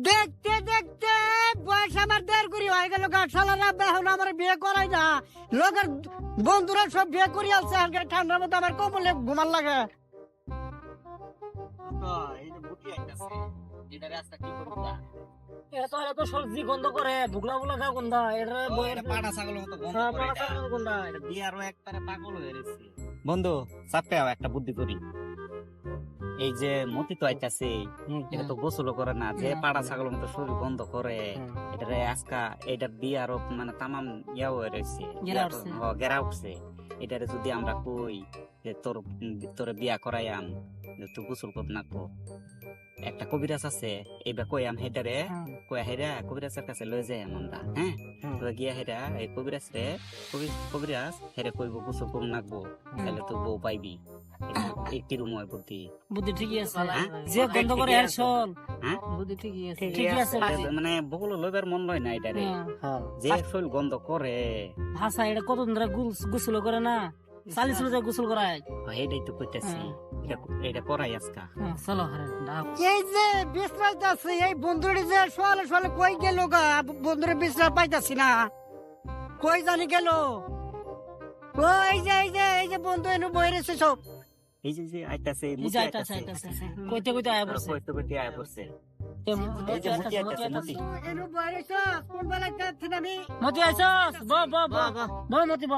দেখতে দেখতে বয়স আমার দেড় করি হয়ে গেল গাছালারা এখন আমার বিয়ে করাই না। লোকের বন্ধুরা সব বিয়ে করি আছে আর ঠান্ডার মধ্যে আমার কমলে ঘুমার লাগে। এটা তো সবজি গন্ধ করে ভুগলা ভুগলা খা গন্ধ এটা বইয়ের হ্যাঁ, পাড়া ছাগলের গন্ধ। বন্ধু চাপে একটা বুদ্ধি করি। এই যে মতি তো আইতাছে এটা তো গোসল করে না যে পাড়া ছাগল মতো শরীর বন্ধ করে এটা আজকা এটা দিয়ে আরও মানে তামাম ইয়া হয়ে রয়েছে গেরা উঠছে। এটারে যদি আমরা কই যে তোর তোরে বিয়া করাইয়াম আন তুই গোসল কর না কো। একটা কবিরাজ আছে এইবার কইয়াম হেটারে কয়া হেরা কবিরাজের কাছে লয়ে যাই আমরা হ্যাঁ? তো গিয়া হেরা এই কবিরাজ রে কবি- কবিরাজ হেরে কইব গোসল কর নাকবো তাহলে তো বউ পাইবি। একটি রুম হয় বুদ্ধি বুদ্ধি ঠিকই আছে। হ্যাঁ? যে গন্ধ করে এর শোন। হ্যাঁ? বুদ্ধি ঠিকই আছে। ঠিকই আছে। মানে বগুলো লইবার মন লয় না এটারে। হ্যাঁ। যে শৈল গন্ধ করে। ভাষা এটা কত ধরে গোসল করে না? চালিশ লোক গোসল করায়। এটাই তো কইতাছি। হ্যাঁ। এটা- এটা করাই আজকা। হ্যাঁ, চলো এই যে বিশ্রাম আছে এই বন্ধুরে যে সোয়ালে সোয়ালে কই গেল গা? বন্ধুরে বিশ্রাম পাইতাছি না। কই জানি গেল? ও এই যে এই যে এই যে বন্ধু এনে বই সব। এই যে যে আইতাছে এই মুতি যে আইতাছে। কইতে কইতে আয়া পড়ছে। কইতে কইতে আয়া পড়ছে। মুতি যাচ্ছি আইছস? ব। ব ব। ব মতি ব।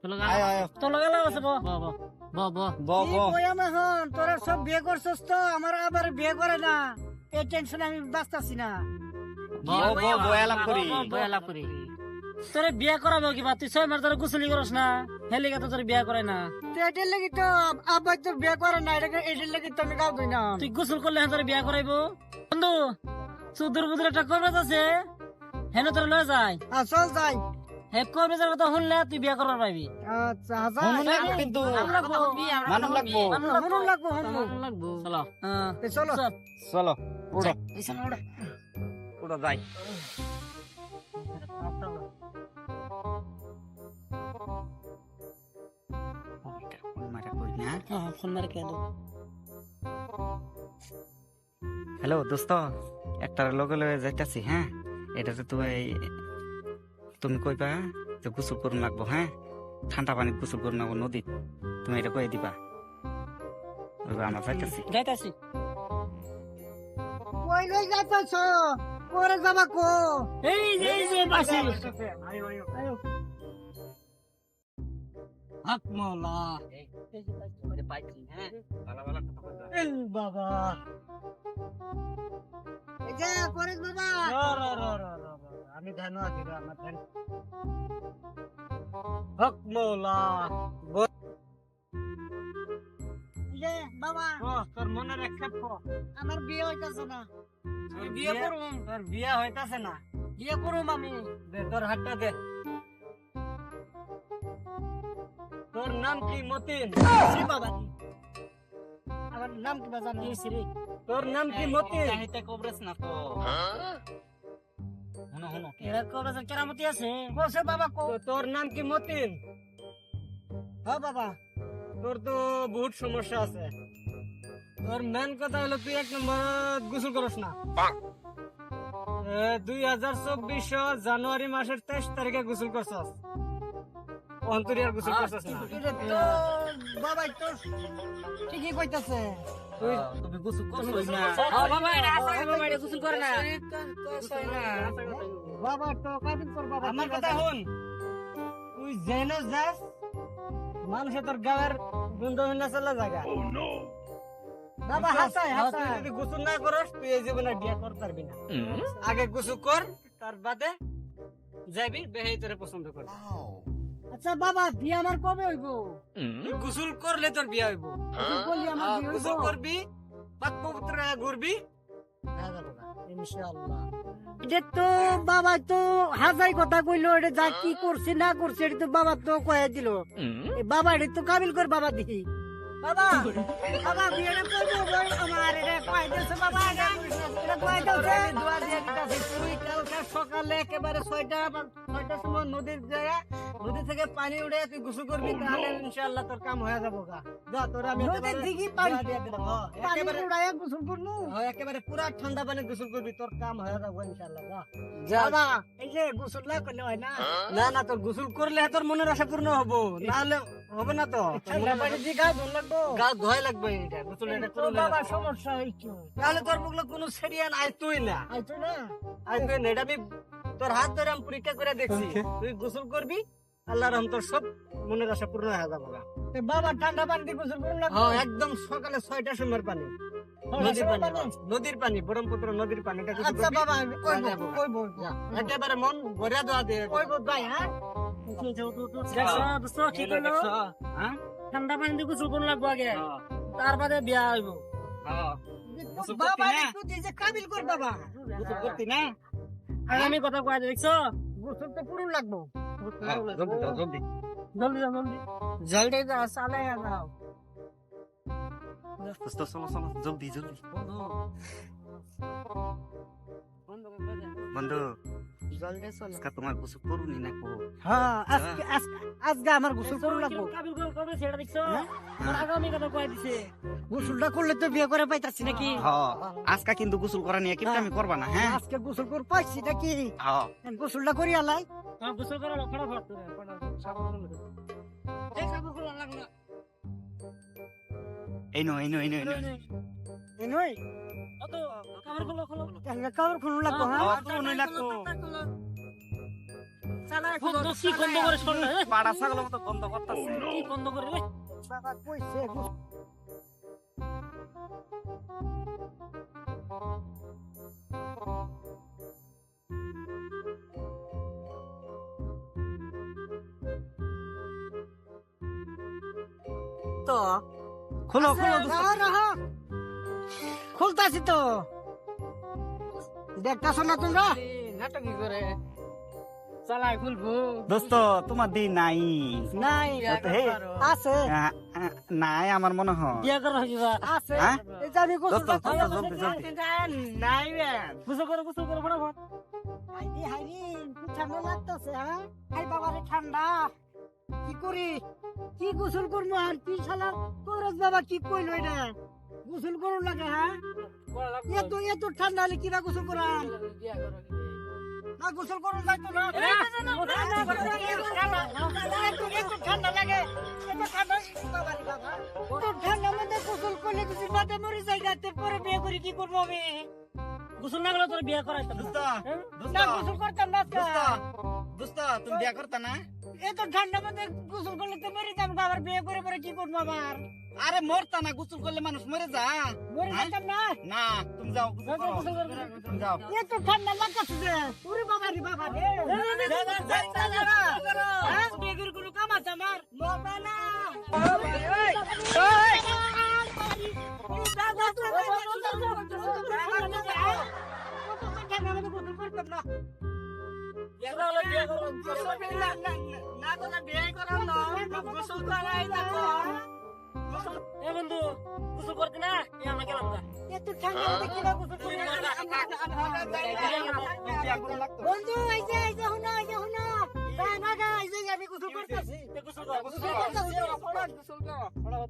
তোর লাগা তোর লাগা লাগা ব ব ব ব। ব কি কইয়াম এখন? তোরা সব বিয়ে করছস তো আমার আবার বিয়ে করে না। এই টেনশন আমি বাঁচতাছি না। ব ব বয়ালাপ করি। বয়ালাপ করি। তোরে বিয়া করাবো কিবা? তুই ছয় মাস ধরে গুছলি করস না। হেলি তো তোর বিয়া করে না। এটার লাগি তো আব্বাই তো বিয়ে করে না এটার লাগি তো আমি গাও দিই না। তুই গোসল করলে হ্যাঁ তোর বিয়া করাইবো? বন্ধু সুদূর বুদুর একটা কবরেজ আছে। হেন তোর লয়ে যায়। চল যাই। হে কবরেজের কথা শুনলে তুই বিয়া করার পাইবি আচ্ছা লাগবো কিন্তু লাগবো। হনুন লাগবো চলো হ্যাঁ চলো। চলো। উড়ো এখানে যাই মারা কই না হ্যাঁ, ফোন মারে কে দাও। হ্যালো দোস্ত। একটা লগে লগে যাইতাছি হ্যাঁ? এটাতে তুমি তুমি কইবা যে গোসল করুন লাগবো হ্যাঁ? ঠান্ডা পানি গোসল করুন লাগবো নদীত। তুমি এটা কই দিবা। আমরা যাইতাছি। যাইতাছি। কই লই যাইতাছ? করে যাবা কো। এই যে এই যে পাশে হাক মাওলা হ্যাঁ? বাবা। করে বাবা। আমি ধ্যান আছি আমার ধ্যান হক মৌলা বাবা তোর মনে রেখে আমার বিয়ে হইতাছে না বিয়ে করুম তোর বিয়ে হইতাছে না বিয়ে করুম আমি দে তোর হাতটা দে তোর নাম কি মতিন বাবা আমার নাম কি বাজানো তোর নাম কি মতিন কবরেছ না তো হনো হনো এরা কবে কেরামতি আছে। বসে বাবা কো। তোর নাম কি মতিন? হ্যাঁ বাবা। তোর তো বহুত সমস্যা আছে। তোর মেন কথা হলো তুই এক নম্বর গোসল করস না। দুই হাজার চব্বিশ জানুয়ারি মাসের তেইশ তারিখে গোসল করছস। অন্তরিয়ার গোসল করছস না। বাবা তো ঠিকই কইতাছে। তুমি গোসল করছই না। বাবা এটা বাবা এটা গোসল করে না। বাবা তো কাবিন কর বাবা আমার কথা শুন। তুই জেনে যাস মানুষে তোর গায়ের হইনা চলে জায়গা বাবা হাসাই তুই হাসাই। যদি গোসল না করস তুই এই জীবনে বিয়ে করতে পারবি না। আগে গোসল কর তার বাদে যাবি বেহাই তোরে পছন্দ কর। আচ্ছা বাবা বিয়ে আমার কবে হইব? গোসল করলে তোর বিয়ে হইব। বলি আমার বিয়ে গোসল হইব করবি পাক পবিত্র হয়ে ঘুরবি। ইনশাআল্লাহ। এটা তো বাবা তো হাজাই কথা কইলো এটা যা কি করছে না করছে এটা তো বাবা তো কয়ে দিল। বাবা এটা তো কাবিল কর বাবা দেখি। বাবা বাবা বিয়েটা করব আমার এটা কয়ে বাবা এটা এটা দোয়া দিয়ে দিতেছে তুই কালকে সকালে একেবারে ছয়টা ছয়টার সময় নদীর জায়গা নদী থেকে পানি উঠে তুই গোসল করবি তাহলে ইনশাআল্লাহ তোর কাম হয়ে যাব গা। যা তোর আমি নদীর একেবারে দিকে পানি ধোয়া পানি গোসল করব হ্যাঁ, একেবারে পুরা ঠান্ডা পানি গোসল করবি তোর কাম হয়ে যাব ইনশাআল্লাহ যা। বাবা এই যে গোসল না করলে হয় না? না না তোর গোসল করলে তোর মনের আশা পূর্ণ হব। নাহলে হবে না তো। ঠান্ডা পানি দিয়ে গা ধুন লাগবো। গা লাগবে এটা গোসল এটা তো করলে বাবা সমস্যা তাহলে তোর মুখলো কোনো সেরিয়ান আয় তুই না। আইতো না? আয় তুই না এটা আমি তোর হাত ধরে আমি পরীক্ষা করে দেখছি। তুই গোসল করবি আল্লাহর রহম তোর সব মনের আশা পূর্ণ হয়ে যাব বাবা ঠান্ডা পানি গোসল করুন হ্যাঁ একদম সকালে ছয়টার সময় পানি। নদীর পানি। হ্যাঁ, নদীর পানি ব্রহ্মপুত্র নদীর পানি এটা আচ্ছা বাবা কইবো যাব। কইবো যা, একেবারে মন ভরে দেওয়া দিয়ে কইবো ভাই হ্যাঁ? দেখছ কি করল? হ্যাঁ? ঠান্ডা পানি দিয়ে গোসল করুন লাগবো আগে। হ্যাঁ, তারপরে বিয়া হইব। হ্যাঁ। বাবা একটু দিয়ে কাবিল কর বাবা। করতি না? আর আমি কথা কয়ে দেখছ? গোসল তো পুরো লাগবো। जल्दी जाऊ जल्दी जल्दी जा साले या जाओ जस्तो सल सल जल्दी जल्दी बन्द बन्द আজকে তোমার গোসল করুনি না কো হ্যাঁ। আজকে আজকে- আজকে আমার গোসল করুন লাগবো। কাবিল করে করবে সেটা দেখছ? হ্যাঁ? আর কথা কয়ে দিছে। গোসলটা করলে তো বিয়ে করে পাইতাছি নাকি? হ্যাঁ আজকে কিন্তু গোসল করা নিয়ে কিন্তু আমি করবা না হ্যাঁ? আজকে গোসল করে পাইছি নাকি? হ্যাঁ গোসলটা করি আলাই। হ্যাঁ গোসল করো ফটাফট ফটাফট সাবধান করে। এই অত কামড় খোলো। লাগবো হ্যাঁ? খুলুন লাগবো। চালা কি বন্ধ করে শোন না পাড়া ছাগলের মতো বন্ধ করতেছে। কি বন্ধ করে রে বাবা কইছে গোসল তো খোলো খোলো রাহা। খুলতাছি তো। দেখতাছো না তোমরা? নাটকি করে? চালাই খুলবো। দোস্ত তোমার দি নাই। নাই আছে। নাই আমার মনে হয়। বিয়া করা হয়ে আছে? এই যে আমি গোসল দোস্ত দোস্ত জলদি জলদি নাই রে। গোসল করো গোসল করো ফটাফট হাইরি হাইরি কি ঠান্ডা লাগতেছে হ্যাঁ? আই বাবা রে ঠান্ডা। কি করি? কি গোসল করব আর? কি শালা বাবা কি কইলো এটা? গোসল করুন লাগে হ্যাঁ এত এত ঠান্ডা হলে কিনা গোসল করাম না গোসল করুন যাইতো না ঠান্ডা লাগে এত ঠান্ডা মধ্যে গোসল করলে কিছু মাথা মরে যায় পরে বিয়ে করে কি করব আমি গোসল না করলে তোর বিয়া করাইতাম না। গোসল করতাম না। দোস্ত তুমি বিয়া করতা না এত ঠান্ডা মধ্যে গোসল করলে তো মরে যাব আবার বিয়ে করে পরে কি করব আবার আরে মরতা না গোসল করলে মানুষ মরে যা মরে হ্যাঁ? যেতাম না না তুমি যাও গোসল করো। তুমি যাও এত ঠান্ডা লাগতেছে যে ওরে বাবা রে বাবা রে হ্যাঁ? করে কোনো কাম আছে আমার বাবা না ঠান্ডা মধ্যে বন্ধু গোসল করতে না আমরা এই যে এই যে হুনা এই যে হুনা না আমি গোসল করতেছি গোসল কর, গোসল গোসল কর। গোসল করো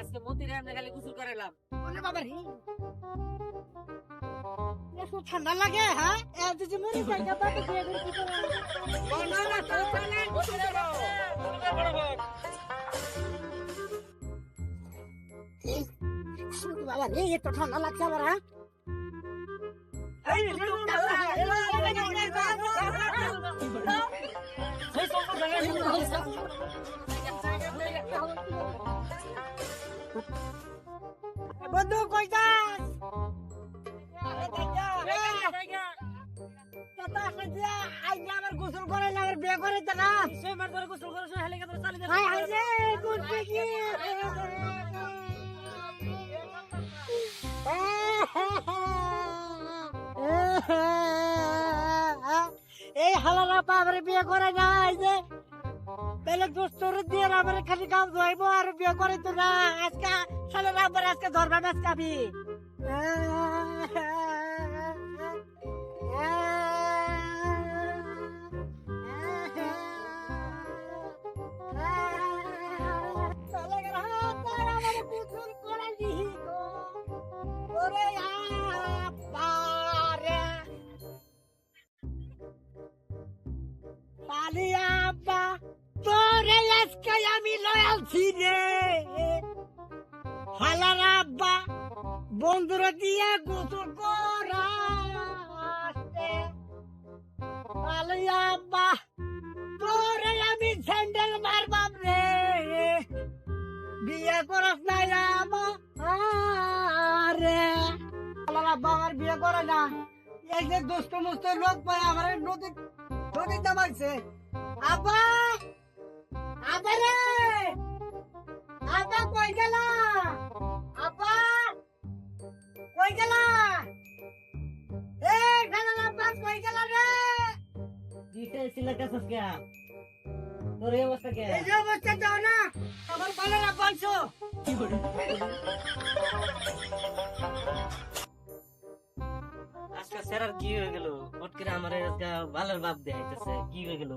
আজকে মন্দিরে আমরা খালি গোসল করাইলাম ওরে বাবা রে ঠান্ডা লাগে হ্যাঁ যদি মরে যায় না বাবা বিয়ে করে কি করব না না চল চলে গোসল করো বাবা রে এত ঠান্ডা লাগছে আমার হ্যাঁ বন্ধু, কই যাস? আমার গোসল করে আমার বিয়ে করে তো না। সেই মার ধরে গোসল করো সেই হেলিকপ্টার চালিয়ে হাই এই হালারা পাবরে বিয়ে করে না এই যে। তাহলে দোস্তর দিয়ে আমার খালি কাম ধোয়াইবো আর বিয়ে করে তো না। আজকে শালারা আবার আজকে ধরবে আজকে আমি। আলিয়া আব্বা, তোরে আজকে আমি লয়ালছি রে। হালার আব্বা, বন্ধুরা দিয়ে গোসল করাতে আলিয়া আব্বা, তোরে আমি স্যান্ডেল মারবাম রে। বিয়ে করস না আমারে হালার আব্বা, আমার বিয়ে করে না। এই যে দোস্ত মোস্ত লোক পায়, আমার নদী নদীর নামাইছে আব্বা! আব্বা রে! আব্বা কই গেলা? আব্বা! কই গেলা? এ খানা আব্বা কই গেলা রে? দিতে ছিল কাছে কে? তোর এই অবস্থা কে? এই অবস্থা দাও না। আমার বালের আব্বা আনছো। আজকে স্যার কি হয়ে গেল? হট করে আমার আজকে ভালোর বাপ দেখাইতেছে। কি হয়ে গেল?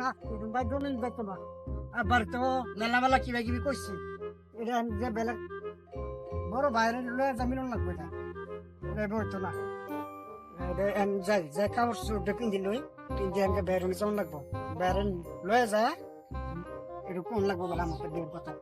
না এরকম বাই দোলেন দেখতো না। আবার তো মেলা মেলা কিবা কিবি কইছি এটা যে বেলা বড় বাইরে লয়ে জামিন লাগবে না। বলতো না যাই, যে কাপড় চোপটা পিন্ধি লই পিন্ধি আমাকে বাইরে যাওয়ান লাগবো। বাইরে লয়ে যায়, এরকম লাগবো বলে আমাকে দিয়ে কথা।